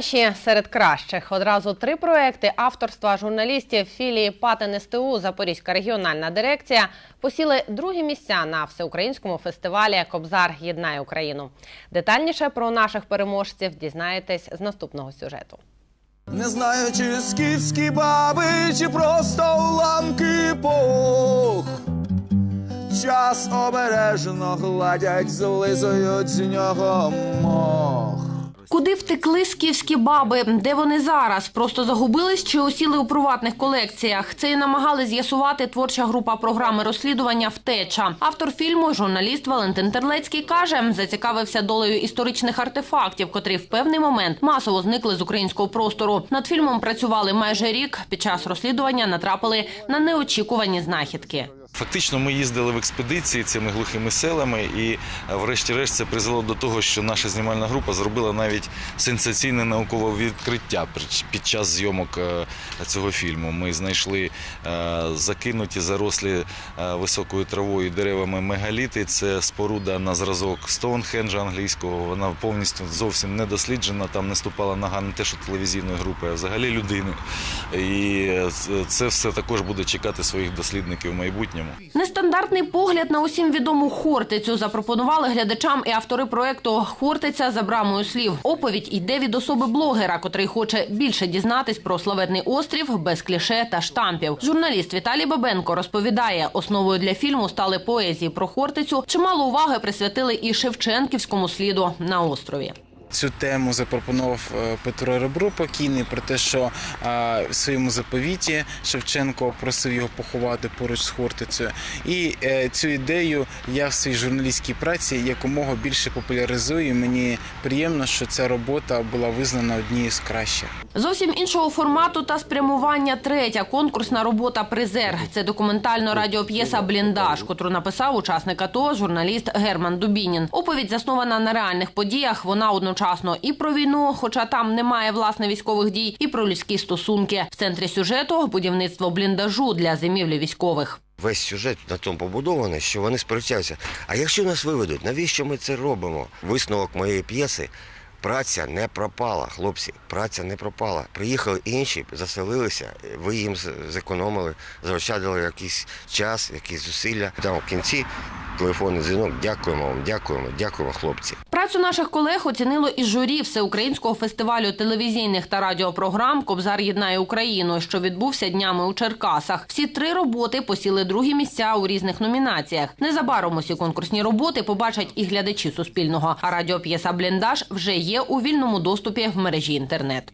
Ще серед кращих одразу три проекти авторства журналістів філії Патен СТУ Запорізька регіональна дирекція посіли другі місця на всеукраїнському фестивалі Кобзар єднає Україну. Детальніше про наших переможців дізнаєтесь з наступного сюжету. Не знаю, чи скіфські баби, чи просто уламки пох. Час обережно гладять, злизують з нього мох. Куди втекли скіфські баби? Де вони зараз? Просто загубились чи осіли у приватних колекціях? Це і намагали з'ясувати творча група програми розслідування Втеча. Автор фільму, журналіст Валентин Терлецький каже, зацікавився долею історичних артефактів, котрі в певний момент масово зникли з українського простору. Над фільмом працювали майже рік. Під час розслідування натрапили на неочікувані знахідки. Фактично, ми їздили в експедиції цими глухими селами, і е, врешті-решт це призвело до того, що наша знімальна група зробила навіть сенсаційне наукове відкриття під час зйомок е, цього фільму. Ми знайшли е, закинуті, зарослі високою травою деревами мегаліти. Це споруда на зразок Стоунхенджа англійського. Вона повністю зовсім не досліджена. Там не ступала нога не те, що телевізійної групи, а взагалі людини. І це все також буде чекати своїх дослідників в майбутньому. Нестандартний погляд на усім відому Хортицю запропонували глядачам і автори проекту Хортиця за брамою слів. Оповідь йде від особи блогера, котрий хоче більше дізнатись про славетний острів без кліше та штампів. Журналіст Віталій Бабенко розповідає, основою для фільму стали поезії про Хортицю. Чимало уваги присвятили і Шевченківському сліду на острові. Цю тему запропонував е, Петро Ребро покійний про те, що е, в своєму заповіті Шевченко просив його поховати поруч з Хортицею. І е, цю ідею я в своїй журналістській праці якомога більше популяризую. Мені приємно, що ця робота була визнана однією з кращих. Зовсім іншого формату та спрямування третя конкурсна робота Призер. Це документально радіоп'єса Бліндаж, котру написав учасник АТО журналіст Герман Дубінін. Оповідь заснована на реальних подіях. Вона одночасно і про війну, хоча там немає власне військових дій, і про людські стосунки. В центрі сюжету будівництво бліндажу для зимівлі військових. Весь сюжет на тому побудований, що вони сперечаються. А якщо нас виведуть, навіщо ми це робимо? Висновок моєї п'єси. Праця не пропала, хлопці. Праця не пропала. Приїхали інші, заселилися. Ви їм зекономили, заощадили якийсь час, якісь зусилля. Там в кінці телефонний дзвінок. Дякуємо вам, дякуємо, дякуємо, хлопці. Працю наших колег оцінило і журі всеукраїнського фестивалю телевізійних та радіопрограм Кобзар єднає Україну, що відбувся днями у Черкасах. Всі три роботи посіли другі місця у різних номінаціях. Незабаром усі конкурсні роботи побачать і глядачі Суспільного. А радіоп'єса Бліндаж вже є у вільному доступі в мережі інтернет.